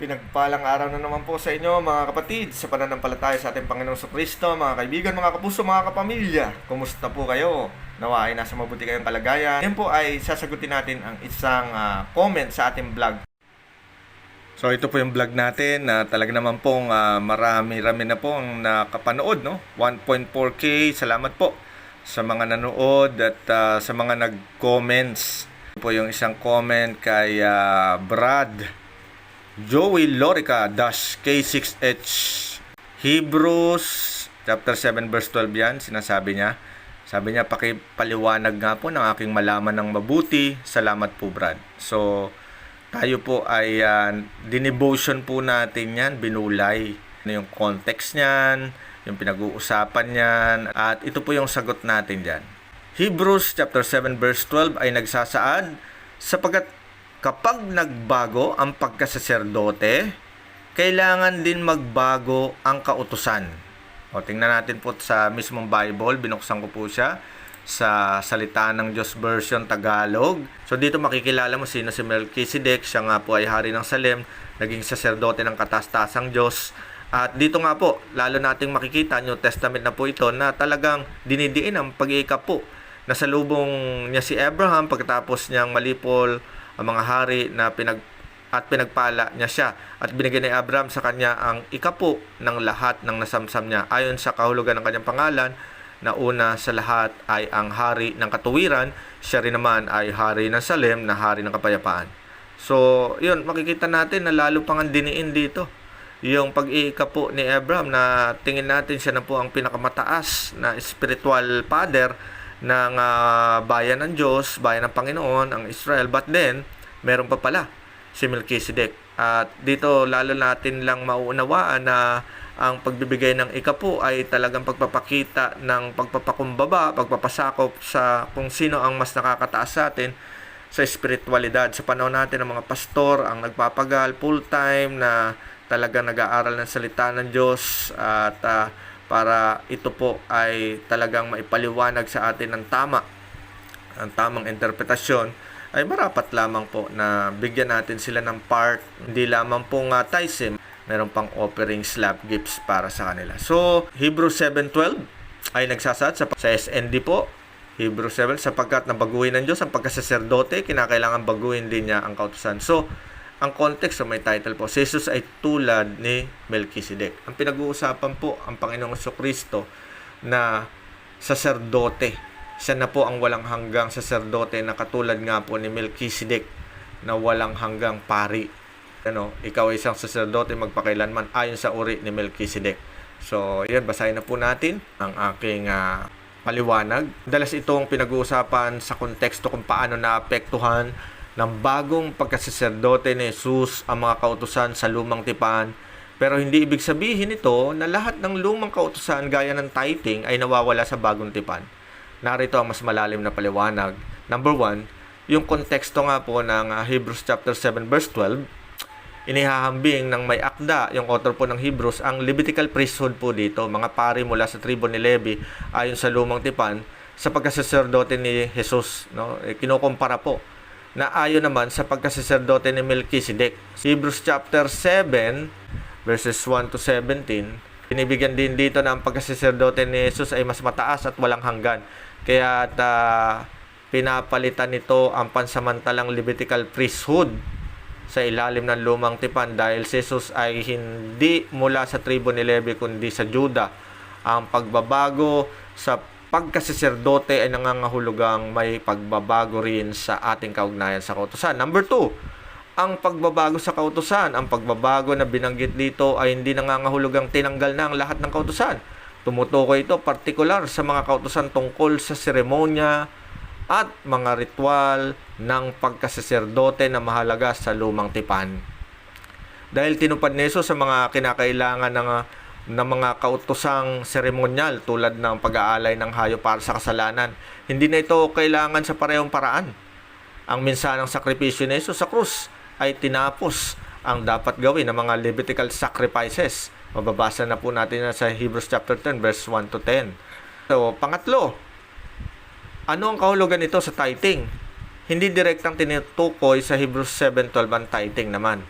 Pinagpalang araw na naman po sa inyo mga kapatid sa pananampalataya sa ating Panginoong Kristo, mga kaibigan, mga kapuso, mga kapamilya. Kumusta po kayo? Nawa ay nasa mabuti kayong kalagayan. Ngayon po ay sasagutin natin ang isang ah, comment sa ating vlog. So ito po yung vlog natin na talaga naman pong ah, marami-rami na po ang nakapanood, no? 1.4k, salamat po sa mga nanood at ah, sa mga nag-comments. Ito po yung isang comment kay ah, Brad Joey Lorica dash K6H Hebrews chapter 7 verse 12 yan sinasabi niya. Sabi niya pakipaliwanag nga po ng aking malaman ng mabuti. Salamat po Brad. So tayo po ay uh, dinevotion po natin yan binulay. Ano yung context niyan yung pinag-uusapan niyan at ito po yung sagot natin diyan Hebrews chapter 7 verse 12 ay nagsasaad sapagkat kapag nagbago ang pagkasaserdote, kailangan din magbago ang kautusan. O, tingnan natin po sa mismong Bible, binuksan ko po siya sa salita ng Diyos version Tagalog. So dito makikilala mo sino si Melchizedek, siya nga po ay hari ng Salem, naging saserdote ng katastasang Diyos. At dito nga po, lalo nating makikita, New Testament na po ito, na talagang dinidiin ang pag-iikap po. Nasalubong niya si Abraham pagkatapos niyang malipol ang mga hari na pinag at pinagpala niya siya. At binigay ni Abraham sa kanya ang ikapo ng lahat ng nasamsam niya. Ayon sa kahulugan ng kanyang pangalan na una sa lahat ay ang hari ng katuwiran siya rin naman ay hari ng Salem na hari ng kapayapaan. So yun makikita natin na lalo pang ang diniin dito. Yung pag-iikapo ni Abraham na tingin natin siya na po ang pinakamataas na spiritual father ng uh, bayan ng Diyos, bayan ng Panginoon, ang Israel. But then, meron pa pala si Melchizedek. At dito lalo natin lang mauunawaan na ang pagbibigay ng ikapo ay talagang pagpapakita ng pagpapakumbaba, pagpapasakop sa kung sino ang mas nakakataas sa atin sa espiritualidad. Sa panahon natin ng mga pastor, ang nagpapagal full-time na talagang nag-aaral ng salita ng Diyos at uh, para ito po ay talagang maipaliwanag sa atin ng tama, ang tamang interpretasyon, ay marapat lamang po na bigyan natin sila ng part, hindi lamang po nga taisim, meron pang offering slab gifts para sa kanila. So, Hebrews 7.12 ay nagsasaad sa, sa SND po, Hebrews 7, sapagkat nabaguhin ng Diyos ang pagkasaserdote, kinakailangan baguhin din niya ang kautusan. So, ang context sa may title po, Jesus ay tulad ni Melchizedek. Ang pinag-uusapan po ang Panginoong Kristo na saserdote. Siya na po ang walang hanggang saserdote na katulad nga po ni Melchizedek na walang hanggang pari. Ano, ikaw ay isang saserdote magpakailanman ayon sa uri ni Melchizedek. So, yan, basahin na po natin ang aking uh, paliwanag. Dalas itong pinag-uusapan sa konteksto kung paano naapektuhan ng bagong pagkasaserdote ni Jesus ang mga kautusan sa lumang tipan. Pero hindi ibig sabihin ito na lahat ng lumang kautusan gaya ng tithing ay nawawala sa bagong tipan. Narito ang mas malalim na paliwanag. Number one, yung konteksto nga po ng uh, Hebrews chapter 7 verse 12, inihahambing ng may akda, yung author po ng Hebrews, ang Levitical priesthood po dito, mga pari mula sa tribo ni Levi ayon sa lumang tipan, sa pagkasaserdote ni Jesus. No? E, kinukumpara po na ayon naman sa pagkasaserdote ni Melchizedek. Hebrews chapter 7 verses 1 to 17, binibigyan din dito na ang pagkasaserdote ni Jesus ay mas mataas at walang hanggan. Kaya at, uh, pinapalitan nito ang pansamantalang Levitical priesthood sa ilalim ng lumang tipan dahil si Jesus ay hindi mula sa tribo ni Levi kundi sa Juda. Ang pagbabago sa pagkasaserdote ay nangangahulugang may pagbabago rin sa ating kaugnayan sa kautusan. Number two, ang pagbabago sa kautusan, ang pagbabago na binanggit dito ay hindi nangangahulugang tinanggal na ang lahat ng kautusan. Tumutukoy ito partikular sa mga kautusan tungkol sa seremonya at mga ritual ng pagkasaserdote na mahalaga sa lumang tipan. Dahil tinupad niso sa mga kinakailangan ng ng mga kautusang seremonyal tulad ng pag-aalay ng hayop para sa kasalanan. Hindi na ito kailangan sa parehong paraan. Ang minsanang sakripisyo ni Jesus sa krus ay tinapos ang dapat gawin ng mga Levitical sacrifices. Mababasa na po natin na sa Hebrews chapter 10 verse 1 to 10. So, pangatlo, ano ang kahulugan nito sa tithing? Hindi direktang tinutukoy sa Hebrews 7.12 ang tithing naman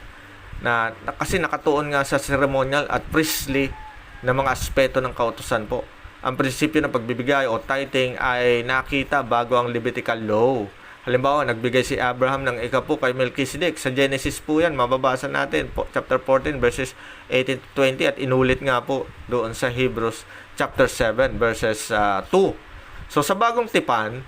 na, na kasi nakatuon nga sa ceremonial at priestly na mga aspeto ng kautusan po. Ang prinsipyo ng pagbibigay o tithing ay nakita bago ang Levitical law. Halimbawa, nagbigay si Abraham ng ikapo kay Melchizedek. Sa Genesis po yan, mababasa natin, po, chapter 14, verses 18 to 20, at inulit nga po doon sa Hebrews chapter 7, verses ah, 2. So, sa bagong tipan,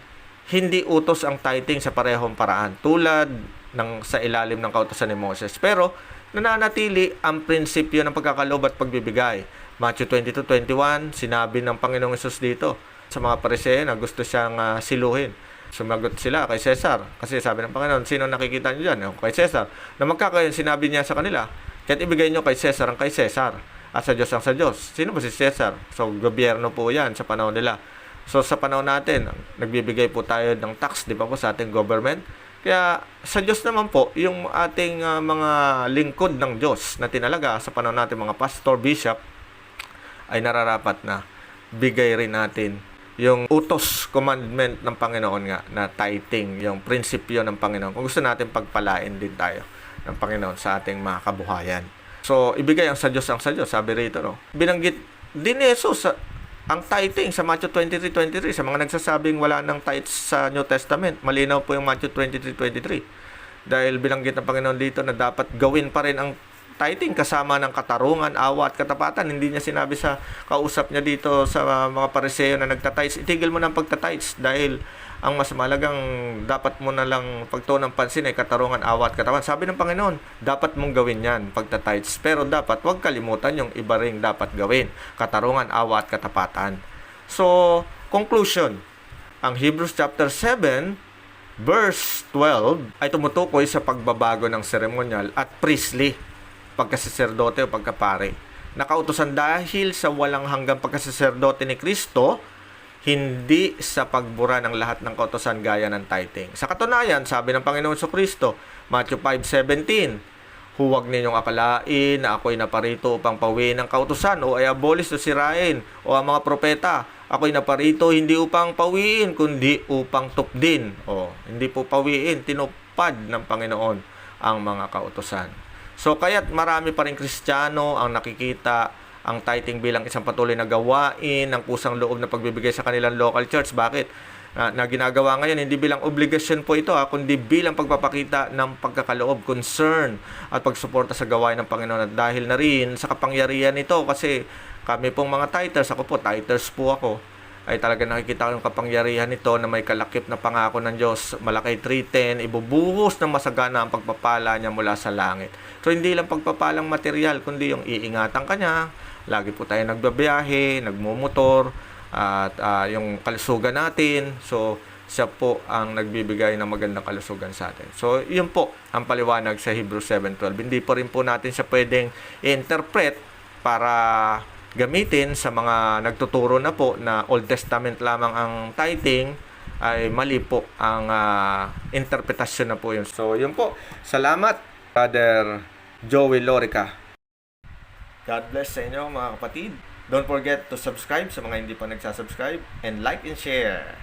hindi utos ang tithing sa parehong paraan, tulad ng sa ilalim ng kautosan ni Moses. Pero, nananatili ang prinsipyo ng pagkakalob at pagbibigay. Matthew 22:21, sinabi ng Panginoong Yesus dito sa mga pariseo na gusto siyang ah, siluhin. Sumagot sila kay Cesar. Kasi sabi ng Panginoon, sino nakikita niyo dyan? Kay Cesar. Na magkakayon, sinabi niya sa kanila, kaya't ibigay niyo kay Cesar ang kay Cesar. At sa Diyos ang sa Diyos. Sino ba si Cesar? So, gobyerno po yan sa panahon nila. So, sa panahon natin, nagbibigay po tayo ng tax, di ba po, sa ating government. Kaya, sa Diyos naman po, yung ating ah, mga lingkod ng Diyos na tinalaga sa panahon natin, mga pastor, bishop, ay nararapat na bigay rin natin yung utos, commandment ng Panginoon nga na tithing, yung prinsipyo ng Panginoon. Kung gusto natin pagpalain din tayo ng Panginoon sa ating mga kabuhayan. So, ibigay ang sa Diyos ang sa Diyos, sabi rito, no? Binanggit din ni Jesus sa ang tithing sa Matthew 23:23 sa mga nagsasabing wala ng tithes sa New Testament. Malinaw po yung Matthew 23:23. Dahil binanggit ng Panginoon dito na dapat gawin pa rin ang tithing kasama ng katarungan, awa at katapatan. Hindi niya sinabi sa kausap niya dito sa mga pariseo na nagtatites, itigil mo ng pagtatites dahil ang mas malagang dapat mo na lang pagtuon ng pansin ay katarungan, awa at katapatan. Sabi ng Panginoon, dapat mong gawin yan, pagtatites. Pero dapat huwag kalimutan yung iba ring dapat gawin, katarungan, awa at katapatan. So, conclusion, ang Hebrews chapter 7 verse 12 ay tumutukoy sa pagbabago ng ceremonial at priestly pagkasaserdote o pagkapare. Nakautosan dahil sa walang hanggang pagkasaserdote ni Kristo, hindi sa pagbura ng lahat ng kautosan gaya ng tithing. Sa katunayan, sabi ng Panginoon sa Kristo, Matthew 5.17, Huwag ninyong akalain na ako'y naparito upang pawiin ng kautosan o ay abolis o sirain o ang mga propeta. Ako'y naparito hindi upang pawiin, kundi upang tupdin. O, hindi po pawiin, tinupad ng Panginoon ang mga kautosan. So, kaya't marami pa rin Kristiyano ang nakikita ang tithing bilang isang patuloy na gawain, ang kusang loob na pagbibigay sa kanilang local church. Bakit? Na, na ginagawa ngayon, hindi bilang obligasyon po ito, ha, kundi bilang pagpapakita ng pagkakaloob, concern, at pagsuporta sa gawain ng Panginoon. At dahil na rin sa kapangyarihan nito, kasi kami pong mga titers, ako po, titers po ako, ay talaga nakikita ko yung kapangyarihan nito na may kalakip na pangako ng Diyos. Malakay 310, ibubuhos ng masagana ang pagpapala niya mula sa langit. So, hindi lang pagpapalang material, kundi yung iingatan ka niya. Lagi po tayo nagbabiyahe, nagmumotor, at ah, yung kalusugan natin. So, siya po ang nagbibigay ng magandang kalusugan sa atin. So, yun po ang paliwanag sa Hebrews 7.12. Hindi po rin po natin siya pwedeng interpret para gamitin sa mga nagtuturo na po na Old Testament lamang ang tithing ay mali po ang ah, interpretasyon na po yun. So, yun po. Salamat, Brother Joey Lorica. God bless sa inyo mga kapatid. Don't forget to subscribe sa mga hindi pa nagsasubscribe and like and share.